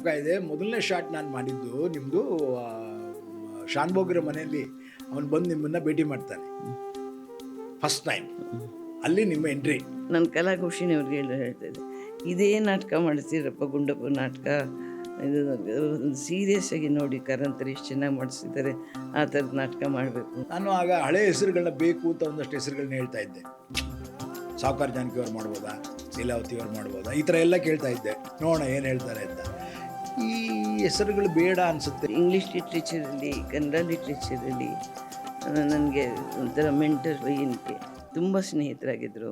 ಜ್ಞಾಪಕ ಇದೆ. ಮೊದಲನೇ ಶಾಟ್ ನಾನು ಮಾಡಿದ್ದು ನಿಮ್ಮದು ಶಾನ್ಭೋಗ್ರ ಮನೆಯಲ್ಲಿ ಅವನು ಬಂದು ನಿಮ್ಮನ್ನ ಭೇಟಿ ಮಾಡ್ತಾನೆ. ಫಸ್ಟ್ ಟೈಮ್ ಅಲ್ಲಿ ನಿಮ್ಮ ಎಂಟ್ರಿ ನನ್ನ ಕಲಾಕುಷಿನವ್ರಿಗೆ ಹೇಳಿ ಹೇಳ್ತಾ ಇದ್ದೆ. ಇದೇ ನಾಟಕ ಮಾಡ್ತೀರಪ್ಪ ಗುಂಡಪ್ಪ ನಾಟಕ. ಇದು ಸೀರಿಯಸ್ ಆಗಿ ನೋಡಿ ಕರಂತರಿ ಎಷ್ಟು ಚೆನ್ನಾಗಿ ಮಾಡಿಸಿದ್ದಾರೆ. ಆ ಥರದ ನಾಟಕ ಮಾಡಬೇಕು. ನಾನು ಆಗ ಹಳೆ ಹೆಸರುಗಳನ್ನ ಬೇಕು ಅಂತ ಒಂದಷ್ಟು ಹೆಸರುಗಳನ್ನ ಹೇಳ್ತಾ ಇದ್ದೆ. ಸಾವುಕಾರ ಜಾನಕಿ ಅವ್ರು ಮಾಡ್ಬೋದಾ? ಲೀಲಾವತಿ ಅವ್ರು ಮಾಡ್ಬೋದಾ? ಈ ಥರ ಎಲ್ಲ ಕೇಳ್ತಾ ಇದ್ದೆ. ನೋಡೋಣ ಏನು ಹೇಳ್ತಾರೆ ಅಂತ. ಈ ಹೆಸರುಗಳು ಬೇಡ ಅನಿಸುತ್ತೆ. ಇಂಗ್ಲೀಷ್ ಲಿಟ್ರೇಚರಲ್ಲಿ ಕನ್ನಡ ಲಿಟ್ರೇಚರಲ್ಲಿ ನನಗೆ ಒಂಥರ ಮೆಂಟರ್ ಏನಕ್ಕೆ ತುಂಬ ಸ್ನೇಹಿತರಾಗಿದ್ದರು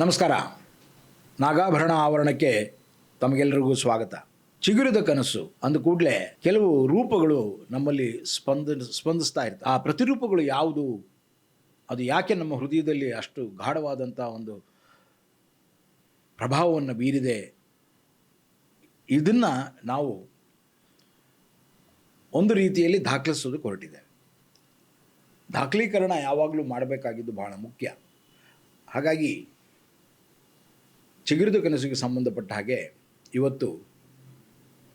ನಮಸ್ಕಾರ. ನಾಗಾಭರಣ ಆವರಣಕ್ಕೆ ತಮಗೆಲ್ಲರಿಗೂ ಸ್ವಾಗತ. ಚಿಗುರಿದ ಕನಸು ಅಂದ ಕೂಡಲೇ ಕೆಲವು ರೂಪಗಳು ನಮ್ಮಲ್ಲಿ ಸ್ಪಂದ, ಸ್ಪಂದಿಸ್ತಾ ಇರ್ತವೆ ಆ ಪ್ರತಿರೂಪಗಳು ಯಾವುದು? ಅದು ಯಾಕೆ ನಮ್ಮ ಹೃದಯದಲ್ಲಿ ಅಷ್ಟು ಗಾಢವಾದಂಥ ಒಂದು ಪ್ರಭಾವವನ್ನು ಬೀರಿದೆ? ಇದನ್ನು ನಾವು ಒಂದು ರೀತಿಯಲ್ಲಿ ದಾಖಲಿಸೋದು ಹೊರಟಿದೆ. ದಾಖಲೀಕರಣ ಯಾವಾಗಲೂ ಮಾಡಬೇಕಾಗಿದ್ದು ಬಹಳ ಮುಖ್ಯ. ಹಾಗಾಗಿ ಚಿಗುರಿದ ಕನಸಿಗೆ ಸಂಬಂಧಪಟ್ಟ ಹಾಗೆ ಇವತ್ತು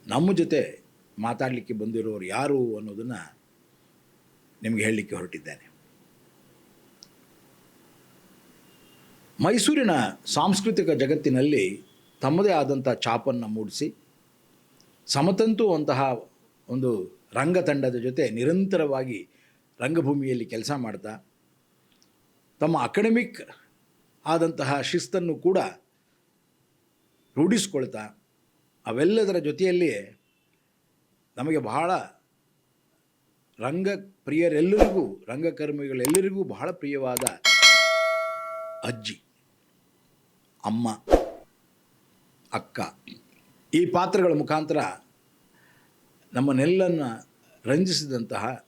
ನಮ್ಮ ಜೊತೆ ಮಾತಾಡಲಿಕ್ಕೆ ಬಂದಿರೋರು ಯಾರು ಅನ್ನೋದನ್ನು ನಿಮಗೆ ಹೇಳಲಿಕ್ಕೆ ಹೊರಟಿದ್ದೇನೆ. ಮೈಸೂರಿನ ಸಾಂಸ್ಕೃತಿಕ ಜಗತ್ತಿನಲ್ಲಿ ತಮ್ಮದೇ ಆದಂಥ ಛಾಪನ್ನು ಮೂಡಿಸಿ, ಸಮತಂತು ಅಂತಹ ಒಂದು ರಂಗತಂಡದ ಜೊತೆ ನಿರಂತರವಾಗಿ ರಂಗಭೂಮಿಯಲ್ಲಿ ಕೆಲಸ ಮಾಡ್ತಾ, ತಮ್ಮ ಅಕಾಡೆಮಿಕ್ ಆದಂತಹ ಶಿಸ್ತನ್ನು ಕೂಡ ರೂಢಿಸ್ಕೊಳ್ತಾ ಅವೆಲ್ಲದರ ಜೊತೆಯಲ್ಲಿ ನಮಗೆ ಬಹಳ ರಂಗ ಪ್ರಿಯರೆಲ್ಲರಿಗೂ ರಂಗಕರ್ಮಿಗಳೆಲ್ಲರಿಗೂ ಬಹಳ ಪ್ರಿಯವಾದ ಅಜ್ಜಿ, ಅಮ್ಮ, ಅಕ್ಕ ಈ ಪಾತ್ರಗಳ ಮುಖಾಂತರ ನಮ್ಮನ್ನೆಲ್ಲನ್ನ ರಂಜಿಸಿದಂತಹ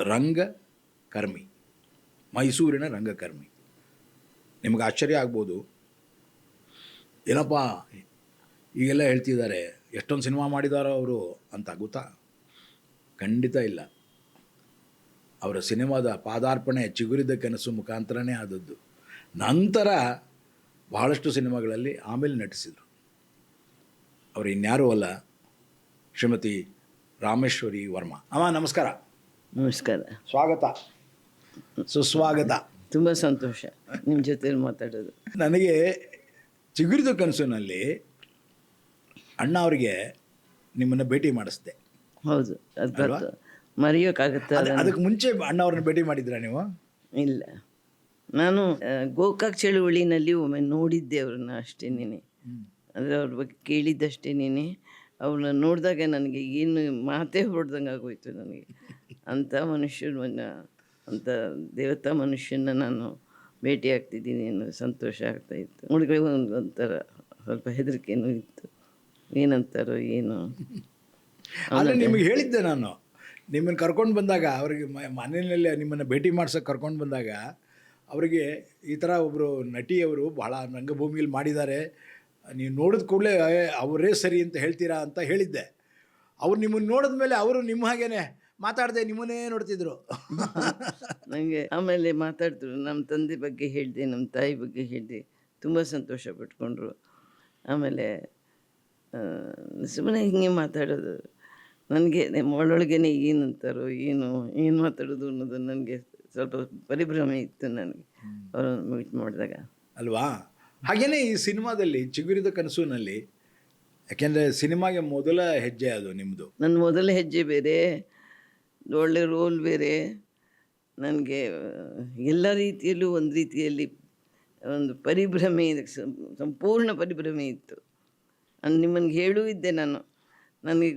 ರಂಗಕರ್ಮಿ, ಮೈಸೂರಿನ ರಂಗಕರ್ಮಿ. ನಿಮಗೆ ಆಶ್ಚರ್ಯ ಆಗ್ಬೋದು. ಏನಪ್ಪ ಈಗೆಲ್ಲ ಹೇಳ್ತಿದ್ದಾರೆ ಎಷ್ಟೊಂದು ಸಿನಿಮಾ ಮಾಡಿದಾರೋ ಅವರು ಅಂತ ಗೊತ್ತಾ? ಖಂಡಿತ ಇಲ್ಲ. ಅವರ ಸಿನಿಮಾದ ಪಾದಾರ್ಪಣೆ ಚಿಗುರಿದ ಕನಸು ಮುಖಾಂತರನೇ ಆದದ್ದು. ನಂತರ ಬಹಳಷ್ಟು ಸಿನಿಮಾಗಳಲ್ಲಿ ಆಮೇಲೆ ನಟಿಸಿದರು. ಅವರು ಇನ್ಯಾರೂ ಅಲ್ಲ ಶ್ರೀಮತಿ ರಾಮೇಶ್ವರಿ ವರ್ಮಾ. ಅಮ್ಮ ನಮಸ್ಕಾರ. ನಮಸ್ಕಾರ. ಸ್ವಾಗತ. ಸುಸ್ವಾಗತ. ತುಂಬ ಸಂತೋಷ ನಿಮ್ಮ ಜೊತೆ ಮಾತಾಡೋದು. ನನಗೆ ಚಿಗುರಿದ ಕನಸಿನಲ್ಲಿ ಅಣ್ಣ ಅವರಿಗೆ ನಿಮ್ಮನ್ನು ಭೇಟಿ ಮಾಡಿಸ್ದೆ. ಹೌದು ಅದು ಮರೆಯೋಕ್ಕಾಗತ್ತಾ ಅದ್- ಅದಕ್ಕೆ ಮುಂಚೆ ಅಣ್ಣ ಅವ್ರನ್ನ ಭೇಟಿ ಮಾಡಿದ್ರಾ ನೀವು? ಇಲ್ಲ. ನಾನು ಗೋಕಾಕ್ ಚಳುವಳಿನಲ್ಲಿ ಒಮ್ಮೆ ನೋಡಿದ್ದೆ ಅವ್ರನ್ನ ಅಷ್ಟೇನೇನೆ ಅಂದರೆ ಅವ್ರ ಬಗ್ಗೆ ಕೇಳಿದ್ದಷ್ಟೇನೇನೆ ಅವ್ರನ್ನ ನೋಡಿದಾಗ ನನಗೆ ಏನು ಮಾತೇ ಹೊಡೆದಂಗೆ ಆಗೋಯ್ತು ನನಗೆ. ಅಂಥ ಮನುಷ್ಯನ ಅಂಥ ದೇವತಾ ಮನುಷ್ಯನ ನಾನು ಭೇಟಿ ಆಗ್ತಿದ್ದೀನಿ ಅನ್ನೋ ಸಂತೋಷ ಆಗ್ತಾ ಇತ್ತು. ನೋಡಿದ್ರೆ ಒಂದು ಒಂಥರ ಸ್ವಲ್ಪ ಹೆದರಿಕೆನೂ ಇತ್ತು. ಏನಂತಾರೋ ಏನು. ಆದರೆ ನಿಮಗೆ ಹೇಳಿದ್ದೆ ನಾನು. ನಿಮ್ಮನ್ನು ಕರ್ಕೊಂಡು ಬಂದಾಗ ಅವರಿಗೆ ಮನೆಯಲ್ಲೇ ಮನೆಯಲ್ಲಿ ನಿಮ್ಮನ್ನು ಭೇಟಿ ಮಾಡ್ಸೋಕೆ ಕರ್ಕೊಂಡು ಬಂದಾಗ ಅವರಿಗೆ ಈ ಥರ ಒಬ್ಬರು ನಟಿಯವರು ಬಹಳ ರಂಗಭೂಮಿಯಲ್ಲಿ ಮಾಡಿದ್ದಾರೆ. ನೀವು ನೋಡಿದ ಕೂಡಲೇ ಅವರೇ ಸರಿ ಅಂತ ಹೇಳ್ತೀರಾ? ಅಂತ ಹೇಳಿದ್ದೆ. ಅವ್ರು ನಿಮ್ಮನ್ನು ನೋಡಿದ ಮೇಲೆ ಅವರು ನಿಮ್ಮ ಹಾಗೇನೆ ಮಾತಾಡದೆ ನಿಮ್ಮನ್ನೇ ನೋಡ್ತಿದ್ರು. ನನಗೆ ಆಮೇಲೆ ಮಾತಾಡಿದ್ರು ನಮ್ಮ ತಂದೆ ಬಗ್ಗೆ ಹೇಳಿದೆ ನಮ್ಮ ತಾಯಿ ಬಗ್ಗೆ ಹೇಳಿದೆ. ತುಂಬ ಸಂತೋಷ ಪಟ್ಕೊಂಡ್ರು. ಆಮೇಲೆ ಸುಮ್ಮನೆ ಹಿಂಗೆ ಮಾತಾಡೋದು. ನನಗೆ ಒಳೊಳಗೇನೆ ಏನು ಅಂತಾರೋ ಏನು ಏನು ಮಾತಾಡೋದು ಅನ್ನೋದು ನನಗೆ ಸ್ವಲ್ಪ ಪರಿಭ್ರಮೆ ಇತ್ತು ನನಗೆ ಅವರನ್ನು ಮೀಟ್ ಮಾಡಿದಾಗ. ಅಲ್ವಾ? ಹಾಗೇನೇ ಈ ಸಿನಿಮಾದಲ್ಲಿ ಚಿಗುರಿದ ಕನಸುನಲ್ಲಿ ಯಾಕೆಂದರೆ ಸಿನಿಮಾಗೆ ಮೊದಲ ಹೆಜ್ಜೆ ಅದು ನಿಮ್ಮದು ನನ್ನ ಮೊದಲ ಹೆಜ್ಜೆ ಬೇರೆ. ಒಳ್ಳೆ ರೋಲ್ ಬೇರೆ. ನನಗೆ, ಎಲ್ಲ ರೀತಿಯಲ್ಲೂ ಒಂದು ರೀತಿಯಲ್ಲಿ ಒಂದು ಪರಿಭ್ರಮೆ ಸಂಪೂರ್ಣ ಪರಿಭ್ರಮೆ ಇತ್ತು. ನಾನು ನಿಮ್ಮನ್ಗೆ ಹೇಳೂ ಇದ್ದೆ ನಾನು. ನನಗೆ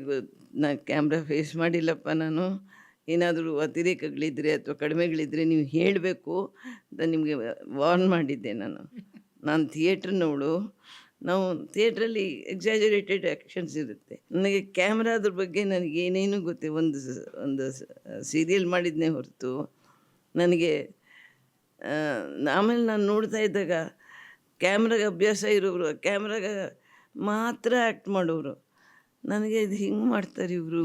ನಾನು ಕ್ಯಾಮ್ರಾ ಫೇಸ್ ಮಾಡಿಲ್ಲಪ್ಪ ನಾನು. ಏನಾದರೂ ಅತಿರೇಕಗಳಿದ್ದರೆ ಅಥವಾ ಕಡಿಮೆಗಳಿದ್ದರೆ ನೀವು ಹೇಳಬೇಕು ಅಂತ ನಿಮಗೆ ವಾರ್ನ್ ಮಾಡಿದ್ದೆ ನಾನು. ನಾನು ಥಿಯೇಟ್ರ್ನವಳು ನಾವು ಥಿಯೇಟ್ರಲ್ಲಿ ಎಕ್ಸಾಜರೇಟೆಡ್ ಆ್ಯಕ್ಷನ್ಸ್ ಇರುತ್ತೆ. ನನಗೆ ಕ್ಯಾಮ್ರಾದ್ರ ಬಗ್ಗೆ ನನಗೆ ಏನೇನು ಗೊತ್ತಿಲ್ಲ ಒಂದು ಒಂದು ಸೀರಿಯಲ್ ಮಾಡಿದ್ನೇ ಹೊರತು ನನಗೆ ಆಮೇಲೆ ನಾನು ನೋಡ್ತಾ ಇದ್ದಾಗ ಕ್ಯಾಮ್ರಾಗೆ ಅಭ್ಯಾಸ ಇರೋರು ಕ್ಯಾಮ್ರಾಗ ಮಾತ್ರ ಆ್ಯಕ್ಟ್ ಮಾಡೋರು ನನಗೆ ಇದು ಹಿಂಗೆ ಮಾಡ್ತಾರೆ ಇವರು?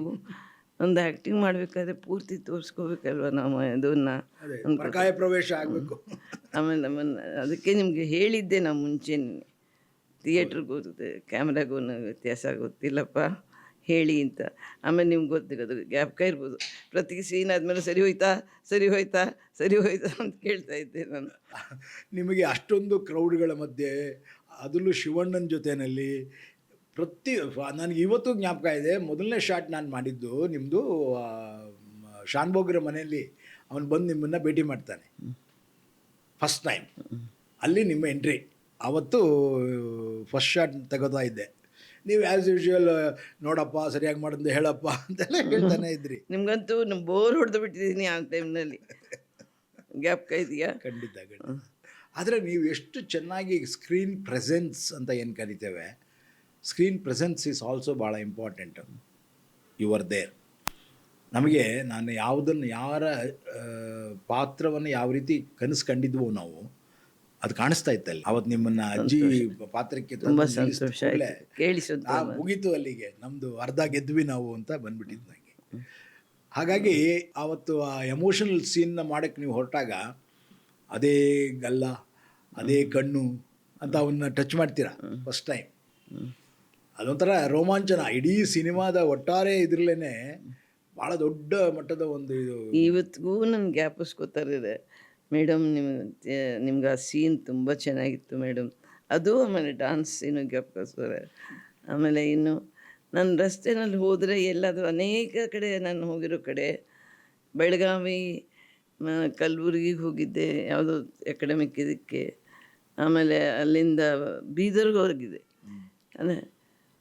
ಒಂದು ಆ್ಯಕ್ಟಿಂಗ್ ಮಾಡಬೇಕಾದ್ರೆ ಪೂರ್ತಿ ತೋರಿಸ್ಕೋಬೇಕಲ್ವ ನಾವು ಅದನ್ನು? ಅದೇ ಪ್ರವೇಶ ಆಗಬೇಕು. ಆಮೇಲೆ ನಮ್ಮನ್ನು ಅದಕ್ಕೆ ನಿಮಗೆ ಹೇಳಿದ್ದೆ ನಾನು ಮುಂಚೆನೇ. ಥಿಯೇಟ್ರಿಗೆ ಕ್ಯಾಮ್ರಾಗೂ ವ್ಯತ್ಯಾಸ ಗೊತ್ತಿಲ್ಲಪ್ಪ. ಹೇಳಿ ಅಂತ. ಆಮೇಲೆ ನಿಮ್ಗೆ ಗೊತ್ತಿರೋದು ಜ್ಞಾಪಕ ಇರ್ಬೋದು. ಪ್ರತಿ ಸೀನ್ ಆದಮೇಲೆ ಸರಿ ಹೋಯ್ತಾ ಸರಿ ಹೋಯ್ತಾ ಸರಿ ಹೋಯ್ತಾ ಅಂತ ಕೇಳ್ತಾ ಇದ್ದೆ ನಾನು. ನಿಮಗೆ ಅಷ್ಟೊಂದು ಕ್ರೌಡ್ಗಳ ಮಧ್ಯೆ ಅದರಲ್ಲೂ ಶಿವಣ್ಣನ ಜೊತೆಯಲ್ಲಿ ಪ್ರತಿ ನನಗೆ ಇವತ್ತು ಜ್ಞಾಪಕ ಇದೆ ಮೊದಲನೇ ಶಾಟ್ ನಾನು ಮಾಡಿದ್ದು ನಿಮ್ಮದು ಶಾನ್ಭೋಗ್ರ ಮನೆಯಲ್ಲಿ ಅವನು ಬಂದು ನಿಮ್ಮನ್ನು ಭೇಟಿ ಮಾಡ್ತಾನೆ. ಫಸ್ಟ್ ಟೈಮ್ ಅಲ್ಲಿ ನಿಮ್ಮ ಎಂಟ್ರಿ ಅವತ್ತು ಫಸ್ಟ್ ಶಾಟ್ ತೆಗೋತಾ ಇದ್ದೆ. ನೀವು ಆ್ಯಸ್ ಯೂಶುವಲ್ ನೋಡಪ್ಪ ಸರಿಯಾಗಿ ಮಾಡಂದು ಹೇಳಪ್ಪ ಅಂತೆಲ್ಲ ಹೇಳ್ತಾನೆ ಇದ್ರಿ. ನಿಮ್ಗಂತೂ ನಮ್ಮ ಬೋರ್ ಹೊಡೆದು ಬಿಟ್ಟಿದ್ದೀನಿ ಆ ಟೈಮ್ನಲ್ಲಿ ಗ್ಯಾಪ್ ಇದೆಯಾ? ಖಂಡಿತ ಖಂಡಿತ. ಆದರೆ ನೀವು ಎಷ್ಟು ಚೆನ್ನಾಗಿ ಸ್ಕ್ರೀನ್ ಪ್ರೆಸೆನ್ಸ್ ಅಂತ ಏನು ಕರಿತೇವೆ ಸ್ಕ್ರೀನ್ ಪ್ರೆಸೆನ್ಸ್ ಈಸ್ ಆಲ್ಸೋ ಭಾಳ ಇಂಪಾರ್ಟೆಂಟ್ ಯು ಆರ್ ದೇರ್ ನಮಗೆ ನಾನು ಯಾವುದನ್ನು ಯಾರ ಪಾತ್ರವನ್ನು ಯಾವ ರೀತಿ ಕನಸು ಕಂಡಿದ್ವೋ ನಾವು ಅದು ಕಾಣಿಸ್ತಾ ಇತ್ತಲ್ಲಿ. ಅವತ್ತು ನಿಮ್ಮನ್ನ ಅಜ್ಜಿ ಪಾತ್ರಕ್ಕೆ ತುಂಬಾ ಸಂತೋಷ ಆ, ಮುಗೀತು ಅಲ್ಲಿಗೆ. ನಮ್ದು ಅರ್ಧ ಗೆದ್ವಿ ನಾವು ಅಂತ ಬಂದ್ಬಿಟ್ಟಿದ್ದು ನನಗೆ ಹಾಗಾಗಿ ಆವತ್ತು ಆ ಎಮೋಷನಲ್ ಸೀನ್ನ ಮಾಡಕ್ಕೆ ನೀವು ಹೊರಟಾಗ ಅದೇ ಗಲ್ಲ ಅದೇ ಕಣ್ಣು ಅಂತ ಅವನ್ನ ಟಚ್ ಮಾಡ್ತೀರಾ ಫಸ್ಟ್ ಟೈಮ್ ಅದೊಂಥರ ರೋಮಾಂಚನ. ಇಡೀ ಸಿನಿಮಾದ ಒಟ್ಟಾರೆ ಇದ್ರಲ್ಲೇ ಭಾಳ ದೊಡ್ಡ ಮಟ್ಟದ ಒಂದು ಇದು ಇವತ್ತಿಗೂ ನನ್ಗೆ ಜ್ಞಾಪಿಸ್ಕೋತಾರೆ ಮೇಡಮ್ ನಿಮ್ಮ ನಿಮ್ಗೆ ಆ ಸೀನ್ ತುಂಬ ಚೆನ್ನಾಗಿತ್ತು ಮೇಡಮ್ ಅದು ಆಮೇಲೆ ಡಾನ್ಸ್ ಸೀನು ಜ್ಞಾಪಿಸ್ತಾರೆ ಆಮೇಲೆ ಇನ್ನು ನಾನು ರಸ್ತೆನಲ್ಲಿ ಹೋದರೆ ಎಲ್ಲಾದರೂ ಅನೇಕ ಕಡೆ ನಾನು ಹೋಗಿರೋ ಕಡೆ ಬೆಳಗಾವಿ ಕಲಬುರ್ಗಿಗೆ ಹೋಗಿದ್ದೆ ಯಾವುದೋ ಎಕಡೆಮಿಕ್ ಇದಕ್ಕೆ. ಆಮೇಲೆ ಅಲ್ಲಿಂದ ಬೀದರ್ಗೆ ಹೋಗಿದ್ದೆ. ಅಂದರೆ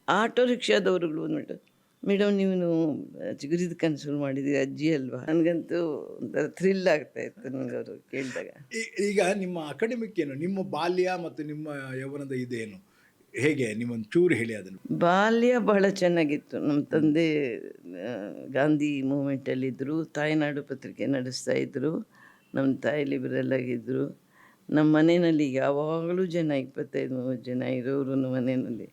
ಆಟೋ ರಿಕ್ಷಾದವ್ರುಗಳು ಬಂದ್ಬಿಟ್ಟು ಮೇಡಮ್ ನೀವು ಚಿಗುರಿದ ಕನಸು ಮಾಡಿದ್ದೀರಿ ಅಜ್ಜಿ ಅಲ್ವಾ? ನನಗಂತೂ ಒಂಥರ ಥ್ರಿಲ್ ಆಗ್ತಾ ಇತ್ತು ನನಗೆ ಅವರು ಕೇಳಿದಾಗ. ಈಗ ನಿಮ್ಮ ಅಕಾಡೆಮಿಕ್ ಏನು? ನಿಮ್ಮ ಬಾಲ್ಯ ಮತ್ತು ನಿಮ್ಮ ಯೌವನದ ಇದೇನು? ಹೇಗೆ? ನಿಮ್ಮೊಂದು ಚೂರು ಹೇಳಿ ಅದನ್ನು. ಬಾಲ್ಯ ಬಹಳ ಚೆನ್ನಾಗಿತ್ತು. ನಮ್ಮ ತಂದೆ ಗಾಂಧಿ ಮೂಮೆಂಟಲ್ಲಿದ್ದರು ತಾಯ್ನಾಡು ಪತ್ರಿಕೆ ನಡೆಸ್ತಾ ಇದ್ದರು ನಮ್ಮ ತಾಯಿ ಲಿಬರಲ್ ಆಗಿದ್ದರು. ನಮ್ಮ ಮನೆಯಲ್ಲಿ ಯಾವಾಗಲೂ ಜನ ಇಪ್ಪತ್ತೈದು ಮೂವತ್ತು ಜನ ಇರೋರು ನಮ್ಮ ಮನೆಯಲ್ಲಿ.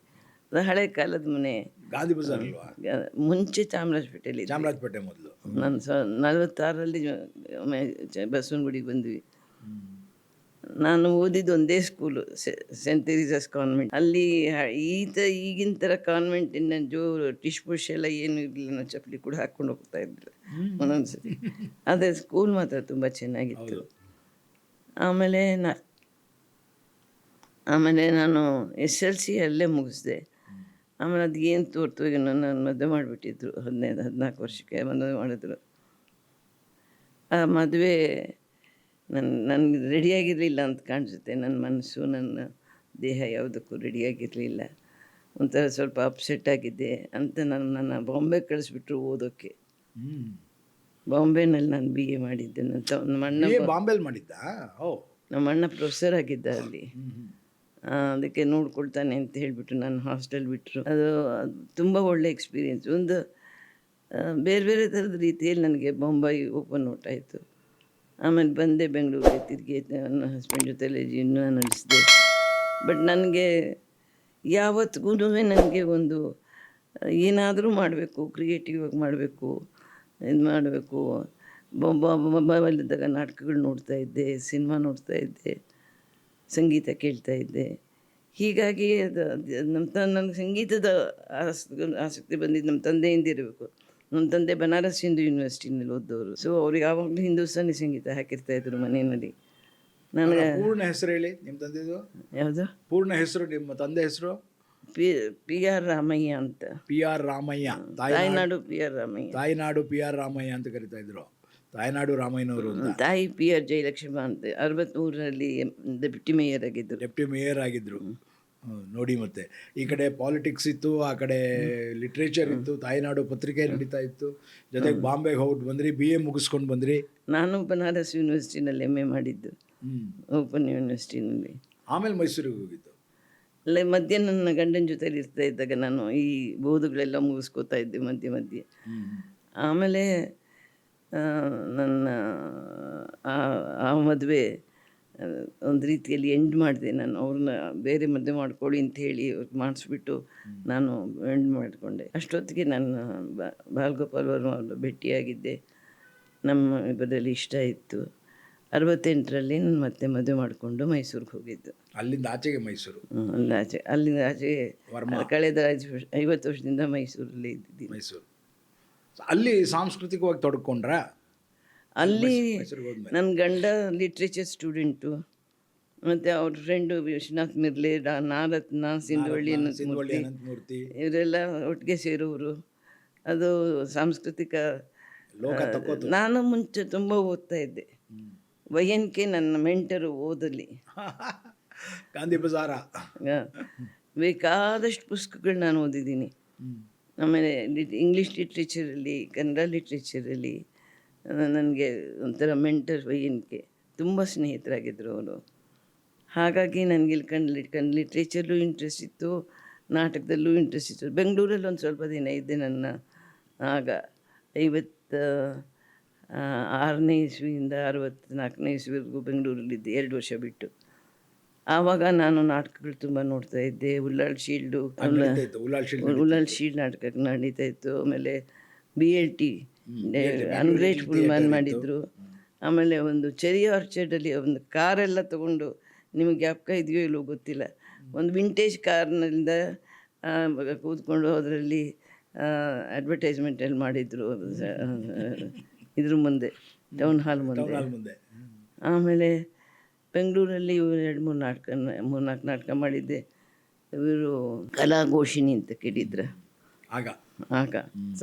ಹಳೆ ಕಾಲದ ಮನೆ. ಗಾಂಧಿ ಬಜಾರ್ ಅಲ್ವಾ? ಮುಂಚೆ ಚಾಮರಾಜಪೇಟೆಯಲ್ಲಿ ಚಾಮರಾಜಪೇಟೆ ಮೊದಲು. ನಾನು ಸ ಚ- ಬಸವನಗುಡಿಗೆ ಬಂದ್ವಿ. ನಾನು ಓದಿದ್ದು ಒಂದೇ ಸ್ಕೂಲು ಸೆಂಟ್ ತೆರೀಸಸ್ ಕಾನ್ವೆಂಟ್ ಅಲ್ಲಿ ಈತ ಈಗಿನ ಥರ ಕಾನ್ವೆಂಟಿನ ಜೋರು ಟಿಶ್ ಪುಷ್ ಎಲ್ಲ ಏನು ಇರಲಿಲ್ಲ. ನಾವು ಚಪ್ಪಲಿ ಕೂಡ ಹಾಕ್ಕೊಂಡು ಹೋಗ್ತಾ ಇದ್ದಿಲ್ಲ. ಒಂದೊಂದ್ಸತಿ. ಆದರೆ ಸ್ಕೂಲ್ ಮಾತ್ರ ತುಂಬ ಚೆನ್ನಾಗಿತ್ತು. ಆಮೇಲೆ ನಾ ಆಮೇಲೆ ನಾನು ಎಸ್ ಎಲ್ ಸಿ ಅಲ್ಲೇ ಮುಗಿಸ್ದೆ. ಆಮೇಲೆ ಅದು ಏನು ತೋರ್ತು? ಈಗ ನನ್ನ ಮದುವೆ ಮಾಡಿಬಿಟ್ಟಿದ್ರು ಹದಿನೈದು ಹದಿನಾಲ್ಕು ವರ್ಷಕ್ಕೆ ಮದುವೆ ಮಾಡಿದ್ರು. ಆ ಮದುವೆ ನನ್ನ ನನಗೆ ರೆಡಿಯಾಗಿರಲಿಲ್ಲ ಅಂತ ಕಾಣಿಸುತ್ತೆ. ನನ್ನ ಮನಸ್ಸು ನನ್ನ ದೇಹ ಯಾವುದಕ್ಕೂ ರೆಡಿಯಾಗಿರಲಿಲ್ಲ ಒಂಥರ ಸ್ವಲ್ಪ ಅಪ್ಸೆಟ್ ಆಗಿದ್ದೆ ಅಂತ ನಾನು ನನ್ನ ಬಾಂಬೆ ಕಳಿಸ್ಬಿಟ್ರು ಓದೋಕ್ಕೆ ಬಾಂಬೆನಲ್ಲಿ ನಾನು ಬಿ ಎ ಮಾಡಿದ್ದೆ. ನನ್ನ ನಮ್ಮ ಅಣ್ಣ ಬಾಂಬೆಲ್ ಮಾಡಿದ್ದ? ನಮ್ಮ ಅಣ್ಣ ಪ್ರೊಫೆಸರ್ ಆಗಿದ್ದ ಅಲ್ಲಿ. ಅದಕ್ಕೆ ನೋಡ್ಕೊಳ್ತಾನೆ ಅಂತ ಹೇಳಿಬಿಟ್ಟು ನಾನು ಹಾಸ್ಟೆಲ್ ಬಿಟ್ಟರು ಅದು ತುಂಬ ಒಳ್ಳೆ ಎಕ್ಸ್ಪೀರಿಯೆನ್ಸ್ ಒಂದು ಬೇರೆ ಬೇರೆ ಥರದ ರೀತಿಯಲ್ಲಿ ನನಗೆ ಬೊಂಬಾಯಿ ಓಪನ್ ಔಟ್ ಆಯಿತು. ಆಮೇಲೆ ಬಂದೆ ಬೆಂಗಳೂರಿಗೆ ತಿರುಗಿ ನನ್ನ ಹಸ್ಬೆಂಡ್ ಜೊತೆಲೆ ಜೀವನ ನಡೆಸಿದೆ ಬಟ್ ನನಗೆ ಯಾವತ್ತಿಗೂ ನನಗೆ ಒಂದು ಏನಾದರೂ ಮಾಡಬೇಕು ಕ್ರಿಯೇಟಿವ್ ಆಗಿ ಮಾಡಬೇಕು, ಇದು ಮಾಡಬೇಕು. ಮೊಬೈಲಿದ್ದಾಗ ನಾಟಕಗಳು ನೋಡ್ತಾ ಇದ್ದೆ ಸಿನಿಮಾ ನೋಡ್ತಾ ಇದ್ದೆ. ಸಂಗೀತ ಕೇಳ್ತಾ ಇದ್ದೆ. ಹೀಗಾಗಿ ಅದು ನಮ್ಮ ತ ನನಗೆ ಸಂಗೀತದ ಆಸ್ ಆಸಕ್ತಿ ಬಂದಿದ್ದು ನಮ್ಮ ತಂದೆಯಿಂದ ಇರಬೇಕು. ನಮ್ಮ ತಂದೆ ಬನಾರಸ್ ಹಿಂದೂ ಯೂನಿವರ್ಸಿಟಿನಲ್ಲಿ ಓದೋರು ಸೊ ಅವ್ರಿಗೆ ಯಾವಾಗಲೂ ಹಿಂದೂಸ್ತಾನಿ ಸಂಗೀತ ಹಾಕಿರ್ತಾ ಇದ್ರು ಮನೆಯಲ್ಲಿ. ನನಗೆ ಪೂರ್ಣ ಹೆಸರು ಹೇಳಿ ನಿಮ್ಮ ತಂದೆದು? ಯಾವುದು? ಪೂರ್ಣ ಹೆಸರು ನಿಮ್ಮ ತಂದೆ ಹೆಸರು? ಪಿ ಪಿ ಆರ್ ರಾಮಯ್ಯ ಅಂತ. P R Ramaiah Tayinadu P R Ramaiah. Tayinadu P R Ramaiah ಅಂತ ಕರಿತಾ ಇದ್ರು. ತಾಯಿನಾಡು ರಾಮಯ್ಯನವರು ತಾಯಿ ಪಿ ಆರ್ ಜಯಲಕ್ಷ್ಮಿ ಅಂತ ಅರವತ್ತ್ಮೂರರಲ್ಲಿ ಡೆಪ್ಟಿ ಮೇಯರ್ ಆಗಿದ್ದರು ಡೆಪ್ಟಿ ಮೇಯರ್ ಆಗಿದ್ರು. ನೋಡಿ ಮತ್ತೆ. ಈ ಕಡೆ ಪಾಲಿಟಿಕ್ಸ್ ಇತ್ತು ಆ ಕಡೆ ಲಿಟ್ರೇಚರ್ ಇತ್ತು ತಾಯಿನಾಡು ಪತ್ರಿಕೆ ನಡೀತಾ ಇತ್ತು. ಜೊತೆಗೆ ಬಾಂಬೆಗೆ ಹೋಗ್ಬಿಟ್ಟು ಬಂದ್ರಿ ಬಿ ಎ ಮುಗಿಸ್ಕೊಂಡು ಬಂದ್ರಿ. ನಾನು ಬನಾರಸ್ ಯೂನಿವರ್ಸಿಟಿನಲ್ಲಿ ಎಂ ಎ ಮಾಡಿದ್ದು. ಓಪನ್ ಯೂನಿವರ್ಸಿಟಿನಲ್ಲಿ. ಆಮೇಲೆ ಮೈಸೂರಿಗೆ ಹೋಗಿದ್ದು? ಅಲ್ಲೇ ಮಧ್ಯೆ ನನ್ನ ಗಂಡನ ಜೊತೆಲಿ ಇರ್ತಾ ಇದ್ದಾಗ ನಾನು ಈ ಓದುಗಳೆಲ್ಲ ಮುಗಿಸ್ಕೋತಾ ಇದ್ದೆ ಮಧ್ಯೆ ಮಧ್ಯೆ. ಆಮೇಲೆ ನನ್ನ ಆ- ಮದುವೆ ಒಂದು ರೀತಿಯಲ್ಲಿ ಎಂಡ್ ಮಾಡಿದೆ. ನಾನು ಅವ್ರನ್ನ ಬೇರೆ ಮದುವೆ ಮಾಡ್ಕೊಳ್ಳಿ ಅಂತ ಹೇಳಿ ಅವ್ರಿಗೆ ಮಾಡಿಸ್ಬಿಟ್ಟು ನಾನು ಎಂಡ್ ಮಾಡಿಕೊಂಡೆ. ಅಷ್ಟೊತ್ತಿಗೆ ನಾನು ಬಾ- ಬಾಲ್ಗೋಪಾಲ್ ವರ್ಮ ಅವ್ರನ್ನ ಭೇಟಿಯಾಗಿದ್ದೆ. ನಮ್ಮ ಇಬ್ಬರಲ್ಲಿ ಇಷ್ಟ ಇತ್ತು. ಅರವತ್ತೆಂಟರಲ್ಲಿ ನಾನು ಮತ್ತೆ ಮದುವೆ ಮಾಡಿಕೊಂಡು ಮೈಸೂರಿಗೆ ಹೋಗಿದ್ದು. ಅಲ್ಲಿಂದ ಆಚೆಗೆ ಮೈಸೂರು? ಹ್ಮ್, ಅಲ್ಲಿ ಆಚೆ. ಅಲ್ಲಿಂದ ಆಚೆ ಕಳೆದ ಐದು ವರ್ಷ ಐವತ್ತು ವರ್ಷದಿಂದ ಮೈಸೂರಲ್ಲಿ ಇದ್ದಿದ್ದೀನಿ. ಮೈಸೂರು. ಅಲ್ಲಿ ಸಾಂಸ್ಕೃತಿಕವಾಗಿ ತೊಡ್ಕೊಂಡ್ರಾ? ಅಲ್ಲಿ ನನ್ನ ಗಂಡ ಲಿಟ್ರೇಚರ್ ಸ್ಟೂಡೆಂಟು ಮತ್ತು ಅವ್ರ ಫ್ರೆಂಡು ವಿಶ್ವನಾಥ್ ಮಿರ್ಲೆ ನಾರತ್ನ ಸಿಂಧುವಳ್ಳಿ ಮೂರ್ತಿ. ಇವರೆಲ್ಲ ಒಟ್ಟಿಗೆ ಸೇರೋರು ಅದು ಸಾಂಸ್ಕೃತಿಕ ನಾನು ಮುಂಚೆ ತುಂಬ ಓದ್ತಾ ಇದ್ದೆ. ವೈಎನ್ಕೆ ನನ್ನ ಮೆಂಟರು ಓದಲಿ. ಗಾಂಧಿ ಬಜಾರ. ಬೇಕಾದಷ್ಟು ಪುಸ್ತಕಗಳು ನಾನು ಓದಿದ್ದೀನಿ. ಆಮೇಲೆ ಇಂಗ್ಲೀಷ್ ಲಿಟ್ರೇಚರಲ್ಲಿ ಕನ್ನಡ ಲಿಟ್ರೇಚರಲ್ಲಿ ನನಗೆ ಒಂಥರ ಮೆಂಟರ್ ವೈಯನ್ಕೆ ತುಂಬ ಸ್ನೇಹಿತರಾಗಿದ್ದರು ಅವರು. ಹಾಗಾಗಿ ನನಗೆ ಇಲ್ಲಿ ಕಣ್ ಕಣ್ ಲಿಟ್ರೇಚರ್ಲೂ ಇಂಟ್ರೆಸ್ಟ್ ಇತ್ತು, ನಾಟಕದಲ್ಲೂ ಇಂಟ್ರೆಸ್ಟ್ ಇತ್ತು. ಬೆಂಗಳೂರಲ್ಲಿ ಒಂದು ಸ್ವಲ್ಪ ದಿನ ಇದ್ದೆ ನನ್ನ ಆಗ, ಐವತ್ತ ಆರನೇ ಇಸ್ವಿಯಿಂದ ಅರವತ್ತ್ನಾಲ್ಕನೇ ಇಸ್ವಿವರೆಗೂ ಬೆಂಗಳೂರಲ್ಲಿದ್ದೆ, ಎರಡು ವರ್ಷ ಬಿಟ್ಟು. ಆವಾಗ ನಾನು ನಾಟಕಗಳು ತುಂಬ ನೋಡ್ತಾ ಇದ್ದೆ. ಉಲ್ಲಾಳ್ ಶೀಲ್ಡು ಉಲ್ಲಾಳ್ ಶೀಲ್ಡ್ ನಾಟಕ ನಡೀತಾ ಇತ್ತು. ಆಮೇಲೆ B L T ungrateful man ಮಾಡಿದ್ರು. ಆಮೇಲೆ ಒಂದು ಚೆರಿ ಆರ್ಚರ್ಡಲ್ಲಿ ಒಂದು ಕಾರೆಲ್ಲ ತಗೊಂಡು ನಿಮಗೆ ಜ್ಞಾಪಕ ಇದೆಯೋ ಇಲ್ಲೋ ಗೊತ್ತಿಲ್ಲ. ಒಂದು ವಿಂಟೇಜ್ ಕಾರ್ನಿಂದ ಕೂತ್ಕೊಂಡು ಅದರಲ್ಲಿ ಅಡ್ವರ್ಟೈಸ್ಮೆಂಟ್ ಮಾಡಿದರು. ಮಾಡಿದ್ರು ಇದ್ರ ಮುಂದೆ ಟೌನ್ ಹಾಲ್ ಮುಂದೆ. ಆಮೇಲೆ ಬೆಂಗಳೂರಲ್ಲಿ ಇವರು ಎರಡು ಮೂರು ನಾಟಕ ಮೂರು ನಾಲ್ಕು ನಾಟಕ ಮಾಡಿದ್ದೆ. ಇವರು ಕಲಾಘೋಷಿಣಿ ಅಂತ ಕೇಳಿದ್ರ. ಆಗ. ಆಗ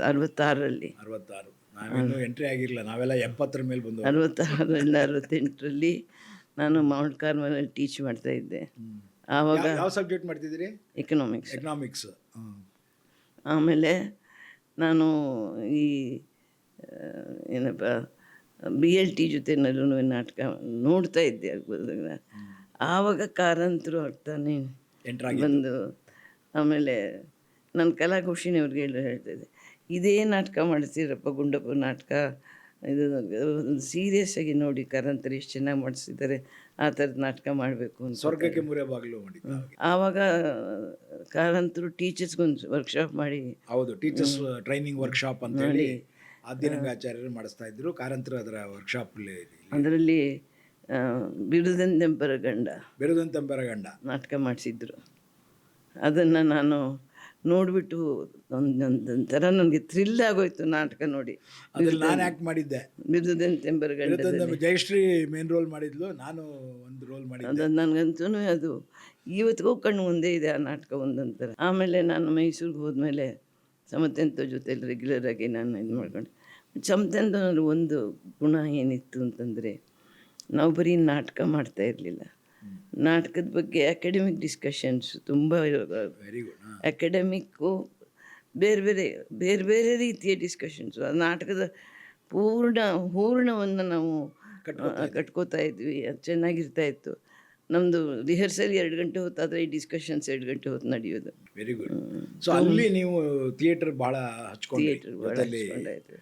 ಅರವತ್ತಾರರಲ್ಲಿ. ಅರವತ್ತಾರು. ನಾವೇನು ಎಂಟ್ರಿ ಆಗಿರಲಿಲ್ಲ ನಾವೆಲ್ಲ ಎಪ್ಪತ್ತರ ಮೇಲೆ ಬಂದು ಅರವತ್ತಾರರಿಂದ ಅರವತ್ತೆಂಟರಲ್ಲಿ ನಾನು ಮೌಂಟ್ ಕಾರ್ಮಲ್ಲಿ ಟೀಚ್ ಮಾಡ್ತಾ ಇದ್ದೆ. ಆವಾಗ ಯಾವ ಸಬ್ಜೆಕ್ಟ್ ಮಾಡ್ತಿದ್ದೀರಿ? ಎಕನಾಮಿಕ್ಸ್ ಎಕನಾಮಿಕ್ಸ್ ಆಮೇಲೆ ನಾನು ಈ ಏನಪ್ಪ ಬಿ ಎಲ್ ಟಿ ಜೊತೆನಲ್ಲೂ ನಾಟಕ ನೋಡ್ತಾ ಇದ್ದೆ. ಆವಾಗ ಕಾರಂತರು ಆಗ್ತಾನೆ ಬಂದು ಆಮೇಲೆ ನನ್ನ ಕಲಾಕುಶಿನಿ ಅವ್ರಿಗೆ ಹೇಳಿ ಹೇಳ್ತಾ ಇದ್ದೆ ಇದೇ ನಾಟಕ ಮಾಡ್ತೀರಪ್ಪ ಗುಂಡಪ್ಪ ನಾಟಕ ಇದು ಸೀರಿಯಸ್ ಆಗಿ ನೋಡಿ ಕಾರಂತರು ಎಷ್ಟು ಚೆನ್ನಾಗಿ ಮಾಡಿಸಿದ್ದಾರೆ ಆ ಥರದ ನಾಟಕ ಮಾಡಬೇಕು ಅಂತ ಸ್ವರ್ಗಕ್ಕೆ ಮೂರೇ ಬಾಗಿಲು. ಆವಾಗ ಕಾರಂತರು ಟೀಚರ್ಸ್ಗೊಂದು ವರ್ಕ್ಶಾಪ್ ಮಾಡಿ ಹೌದು ಟೀಚರ್ಸ್ ಟ್ರೈನಿಂಗ್ ವರ್ಕ್ಶಾಪ್ ಅಂತ ಹೇಳಿ ಆದ್ಯನಂಗಾಚಾರ್ಯರು ಮಾಡಿಸ್ತಾ ಇದ್ರು. ಕಾರಂತರು ಅದರ ವರ್ಕ್ಶಾಪ್ ಅದರಲ್ಲಿ ಬಿರುದಂತೆಂಬರ ಗಂಡ. ಬಿರುದಂತೆಂಬರ ಗಂಡ. ನಾಟಕ ಮಾಡಿಸಿದ್ರು. ಅದನ್ನ ನಾನು ನೋಡಿಬಿಟ್ಟು ಒಂದೊಂದೊಂಥರ ನನಗೆ ಥ್ರಿಲ್ ಆಗೋಯ್ತು ನಾಟಕ ನೋಡಿ. ಅದ್ರಲ್ಲಿ ನಾನು ಆ್ಯಕ್ಟ್ ಮಾಡಿದ್ದೆ? ಬಿರುದಂತೆಂಬರ ಗಂಡ. ಜಯಶ್ರೀ ಮೇನ್ ರೋಲ್ ಮಾಡಿದ್ಲು ನಾನು ಒಂದು ರೋಲ್ ಮಾಡಿದ್ದೆ. ಅದು ನನಗಂತೂ ಅದು ಇವತ್ತಿಗೂ ಕಣ್ಣು ಮುಂದೆ ಇದೆ ಆ ನಾಟಕ ಒಂದೊಂಥರ. ಆಮೇಲೆ ನಾನು ಮೈಸೂರಿಗೆ ಹೋದ್ಮೇಲೆ ಸಮತೆಂತ ಜೊತೆಲಿ ರೆಗ್ಯುಲರ್ ಆಗಿ ನಾನು ಇದು ಮಾಡ್ಕೊಂಡೆ. ಸಮತೆಂತನಲ್ಲಿ ಒಂದು ಗುಣ ಏನಿತ್ತು ಅಂತಂದರೆ ನಾವು ಬರೀ ನಾಟಕ ಮಾಡ್ತಾ ಇರಲಿಲ್ಲ. ನಾಟಕದ ಬಗ್ಗೆ ಅಕಾಡೆಮಿಕ್ ಡಿಸ್ಕಷನ್ಸ್ ತುಂಬ ಅಕಾಡೆಮಿಕ್ಕು ಬೇರೆ ಬೇರೆ ಬೇರೆ ಬೇರೆ ರೀತಿಯ ಡಿಸ್ಕಷನ್ಸು ಆ ನಾಟಕದ ಪೂರ್ಣ ಹೂರ್ಣವನ್ನು ನಾವು ಕಟ್ಕೋತಾ ಇದ್ವಿ. ಅದು ಚೆನ್ನಾಗಿರ್ತಾ ಇತ್ತು. ನಮ್ಮದು ರಿಹರ್ಸಲ್ ಎರಡು ಗಂಟೆ ಹೊತ್ತಾದರೆ ಈ ಡಿಸ್ಕಷನ್ಸ್ ಎರಡು ಗಂಟೆ ಹೊತ್ತು ನಡೆಯೋದು. ವೆರಿ ಗುಡ್ ಸೊ ಅಲ್ಲಿ ನೀವು ಥಿಯೇಟರ್ ಭಾಳ ಥಿಯೇಟರ್ ಭಾಳ ಹಚ್ಕೊಂಡಾಯ್ತು.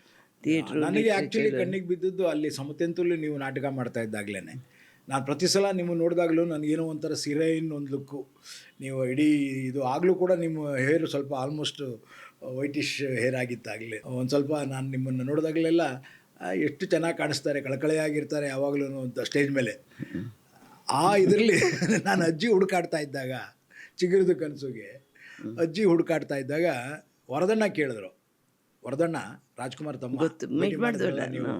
ಥಿಯೇಟ್ರು ನನಗೆ ಆ್ಯಕ್ಚುಲಿ ಕಣ್ಣಿಗೆ ಬಿದ್ದದ್ದು ಅಲ್ಲಿ ಸಮತೆಂತಲ್ಲಿ ನೀವು ನಾಟಕ ಮಾಡ್ತಾ ಇದ್ದಾಗಲೇ ನಾನು ಪ್ರತಿ ಸಲ ನಿಮ್ಮ ನೋಡಿದಾಗಲೂ ನನಗೇನೋ ಒಂಥರ ಸಿರೈನ್ ಒಂದು ಲುಕ್ಕು ನೀವು ಇಡೀ ಇದು ಆಗಲೂ ಕೂಡ ನಿಮ್ಮ ಹೇರ್ ಸ್ವಲ್ಪ ಆಲ್ಮೋಸ್ಟ್ ವೈಟಿಶ್ ಹೇರ್ ಆಗಿತ್ತಾಗಲೇ. ಒಂದು ಸ್ವಲ್ಪ ನಾನು ನಿಮ್ಮನ್ನು ನೋಡಿದಾಗಲೆಲ್ಲ ಎಷ್ಟು ಚೆನ್ನಾಗಿ ಕಾಣಿಸ್ತಾರೆ ಕಳಕಳೆಯಾಗಿರ್ತಾರೆ ಯಾವಾಗಲೂ ಅಂತ ಸ್ಟೇಜ್ ಮೇಲೆ. ಆ ಇದರಲ್ಲಿ ನಾನು ಅಜ್ಜಿ ಹುಡುಕಾಡ್ತಾ ಇದ್ದಾಗ ಚಿಗುರಿದ ಕನಸುಗೆ ಅಜ್ಜಿ ಹುಡುಕಾಡ್ತಾ ಇದ್ದಾಗ ವರದಣ್ಣ ಕೇಳಿದ್ರು. ವರದಣ್ಣ ರಾಜ್ಕುಮಾರ್ ತಮ್ಮ ನೀವು?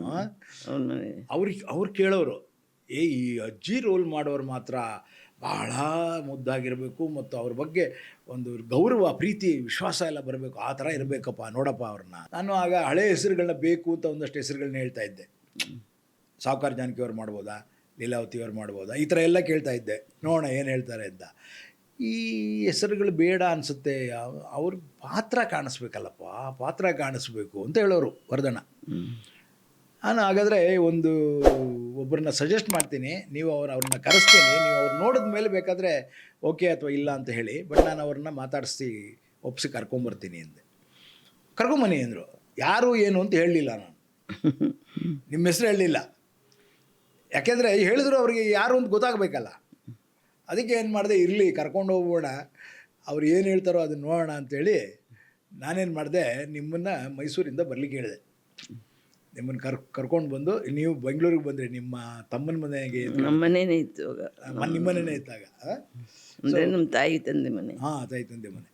ಅವ್ರಿಗೆ ಅವ್ರು ಕೇಳೋರು ಏ ಈ ಅಜ್ಜಿ ರೋಲ್ ಮಾಡೋರು ಮಾತ್ರ ಬಹಳ ಮುದ್ದಾಗಿರಬೇಕು ಮತ್ತು ಅವ್ರ ಬಗ್ಗೆ ಒಂದು ಗೌರವ ಪ್ರೀತಿ ವಿಶ್ವಾಸ ಎಲ್ಲ ಬರಬೇಕು. ಆ ಥರ ಇರಬೇಕಪ್ಪ ನೋಡಪ್ಪ ಅವ್ರನ್ನ. ನಾನು ಆಗ ಹಳೆ ಹೆಸರುಗಳನ್ನ ಬೇಕು ಅಂತ ಒಂದಷ್ಟು ಹೆಸರುಗಳನ್ನ ಹೇಳ್ತಾ ಇದ್ದೆ. ಸಾವುಕಾರ ಜಾನಕಿ ಅವ್ರು ಮಾಡ್ಬೋದಾ? ಲೀಲಾವತಿ ಅವ್ರು ಮಾಡ್ಬೋದಾ. ಈ ಥರ ಎಲ್ಲ ಕೇಳ್ತಾ ಇದ್ದೆ. ನೋಡೋಣ ಏನು ಹೇಳ್ತಾರೆ ಅಂತ. ಈ ಹೆಸರುಗಳು ಬೇಡ ಅನಿಸುತ್ತೆ. ಅವ್ರ ಪಾತ್ರ ಕಾಣಿಸ್ಬೇಕಲ್ಲಪ್ಪ. ಪಾತ್ರ ಕಾಣಿಸ್ಬೇಕು ಅಂತ ಹೇಳೋರು ವರ್ಧನ. ನಾನು ಹಾಗಾದರೆ ಒಂದು ಒಬ್ಬರನ್ನ ಸಜೆಸ್ಟ್ ಮಾಡ್ತೀನಿ. ನೀವು ಅವ್ರು ಅವ್ರನ್ನ ಕರೆಸ್ತೀನಿ. ನೀವು ಅವ್ರು ನೋಡಿದ ಮೇಲೆ ಬೇಕಾದರೆ ಓಕೆ ಅಥವಾ ಇಲ್ಲ ಅಂತ ಹೇಳಿ. ಬಟ್ ನಾನು ಅವ್ರನ್ನ ಮಾತಾಡಿಸಿ ಒಪ್ಸಿ ಕರ್ಕೊಂಬರ್ತೀನಿ ಅಂದೆ. ಕರ್ಕೊಂಬನ್ನಿ ಅಂದರು. ಯಾರು ಏನು ಅಂತ ಹೇಳಲಿಲ್ಲ ನಾನು. ನಿಮ್ಮ ಹೆಸರು ಹೇಳಲಿಲ್ಲ ಯಾಕೆಂದರೆ ಹೇಳಿದ್ರು ಅವ್ರಿಗೆ ಯಾರು ಅಂತ ಗೊತ್ತಾಗಬೇಕಲ್ಲ. ಅದಕ್ಕೆ ಏನು ಮಾಡಿದೆ ಇರಲಿ ಕರ್ಕೊಂಡು ಹೋಗೋಣ ಅವ್ರು ಏನು ಹೇಳ್ತಾರೋ ಅದನ್ನ ನೋಡೋಣ ಅಂತೇಳಿ ನಾನೇನು ಮಾಡಿದೆ ನಿಮ್ಮನ್ನು ಮೈಸೂರಿಂದ ಬರಲಿಕ್ಕೆ ಹೇಳಿದೆ. ನಿಮ್ಮನ್ನು ಕರ್ ಕರ್ಕೊಂಡು ಬಂದು ನೀವು ಬೆಂಗಳೂರಿಗೆ ಬಂದ್ರಿ ನಿಮ್ಮ ತಮ್ಮನ ಮನೆಗೆ ನಮ್ಮ ಮನೇನೇ ಇತ್ತು ನಿಮ್ಮ ಮನೆನೇ ಇದ್ದಾಗ ಅಂದರೆ ನಮ್ಮ ತಾಯಿ ತಂದೆ ಮನೆ. ಹಾಂ ತಾಯಿ ತಂದೆ ಮನೆ.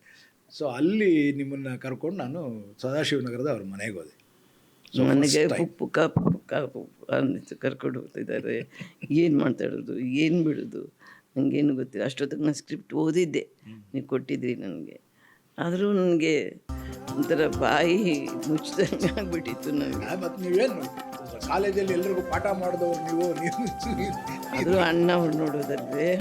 ಸೊ ಅಲ್ಲಿ ನಿಮ್ಮನ್ನು ಕರ್ಕೊಂಡು ನಾನು ಸದಾಶಿವನಗರದ ಅವ್ರ ಮನೆಗೆ ಹೋದೆ. ನನಗೆ ಉಪ್ಪು ಕಾಪು ಕಾಪು ಅನ್ನಿಸ್ತು ಕರ್ಕೊಂಡು ಹೋಗ್ತಿದ್ದಾರೆ. ಏನು ಮಾತಾಡೋದು ಏನು ಬಿಡೋದು? ನನಗೇನು ಗೊತ್ತಿಲ್ಲ. ಅಷ್ಟೊತ್ತಿಗೆ ನಾನು ಸ್ಕ್ರಿಪ್ಟ್ ಓದಿದ್ದೆ. ನೀವು ಕೊಟ್ಟಿದ್ರಿ ನನಗೆ. ಆದರೂ ನನಗೆ ಒಂಥರ ಬಾಯಿ ಮುಚ್ಚಿದಂಗೆ ಆಗಿಬಿಟ್ಟಿತ್ತು ನನಗೆ. ಮತ್ತು ನೀವೇನು ಕಾಲೇಜಲ್ಲಿ ಎಲ್ರಿಗೂ ಪಾಠ ಮಾಡಿದವರು ನೀವು ಆದರೂ ಅಣ್ಣ ಅವ್ರು ನೋಡೋದಾದ್ರೆ